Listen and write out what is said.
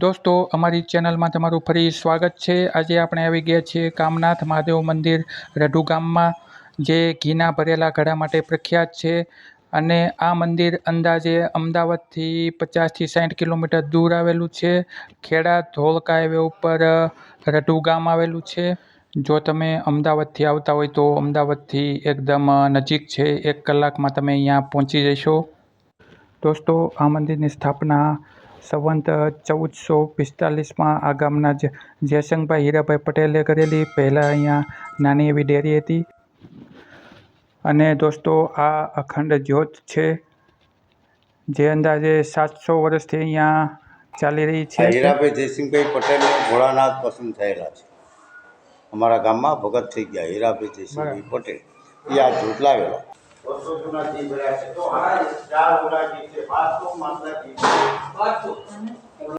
દોસ્તો, અમારી ચેનલમાં તમારું ફરી સ્વાગત છે. આજે આપણે આવી ગયા છીએ કામનાથ મહાદેવ મંદિર, રઢુ ગામમાં, જે ઘીના ભરેલા ઘડા માટે પ્રખ્યાત છે. અને આ મંદિર અંદાજે અમદાવાદથી પચાસથી સાઠ કિલોમીટર દૂર આવેલું છે. ખેડા ધોળકા હાઈવે ઉપર રઢુ ગામ આવેલું છે. જો તમે અમદાવાદથી આવતા હોય તો અમદાવાદથી એકદમ નજીક છે. એક કલાકમાં તમે અહીંયા પહોંચી જશો. દોસ્તો, આ મંદિરની સ્થાપના સંવંત ચૌદસો પિસ્તાલીસમાં આ ગામના જ જયસંગભાઈ હીરાભાઈ પટેલે કરેલી પહેલાં અહીંયા નાની એવી ડેરી હતી. અને દોસ્તો આ અખંડ જ્યોત છે જે અંદાજે સાતસો વર્ષથી અહીંયા ચાલી રહી છે. હીરાભાઈ જયસિંહભાઈ પટેલ ભોળાનાથ પસંદ થયેલા છે. અમારા ગામમાં ભગત થઈ ગયા હીરાભાઈ જયસિંહભાઈ પટેલ. એ આ લાવેલા. વર્ષો જૂના ઘી ભર્યા છે. તો હા ચાર ઓલા ઘી છે. પાંચસો માનતા.